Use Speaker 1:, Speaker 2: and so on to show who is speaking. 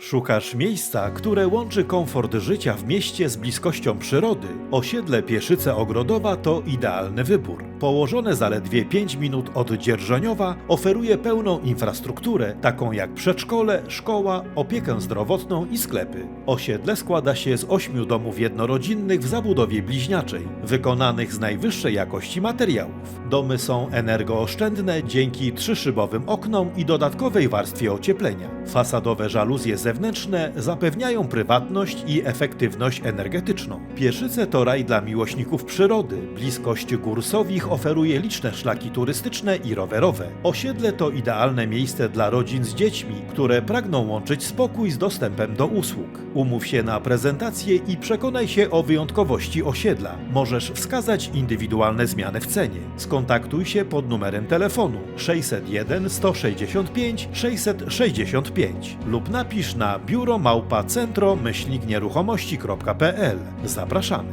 Speaker 1: Szukasz miejsca, które łączy komfort życia w mieście z bliskością przyrody? Osiedle Pieszyce Ogrodowa to idealny wybór. Położone zaledwie 5 minut od Dzierżoniowa oferuje pełną infrastrukturę, taką jak przedszkole, szkoła, opiekę zdrowotną i sklepy. Osiedle składa się z 8 domów jednorodzinnych w zabudowie bliźniaczej, wykonanych z najwyższej jakości materiałów. Domy są energooszczędne dzięki trzyszybowym oknom i dodatkowej warstwie ocieplenia. Fasadowe żaluzje zewnętrzne zapewniają prywatność i efektywność energetyczną. Pieszyce to raj dla miłośników przyrody. Bliskość gór oferuje liczne szlaki turystyczne i rowerowe. Osiedle to idealne miejsce dla rodzin z dziećmi, które pragną łączyć spokój z dostępem do usług. Umów się na prezentację i przekonaj się o wyjątkowości osiedla. Możesz wskazać indywidualne zmiany w cenie. Skontaktuj się pod numerem telefonu 601 165 665 lub napisz na biuro małpa centro myślnik nieruchomości.pl. Zapraszamy.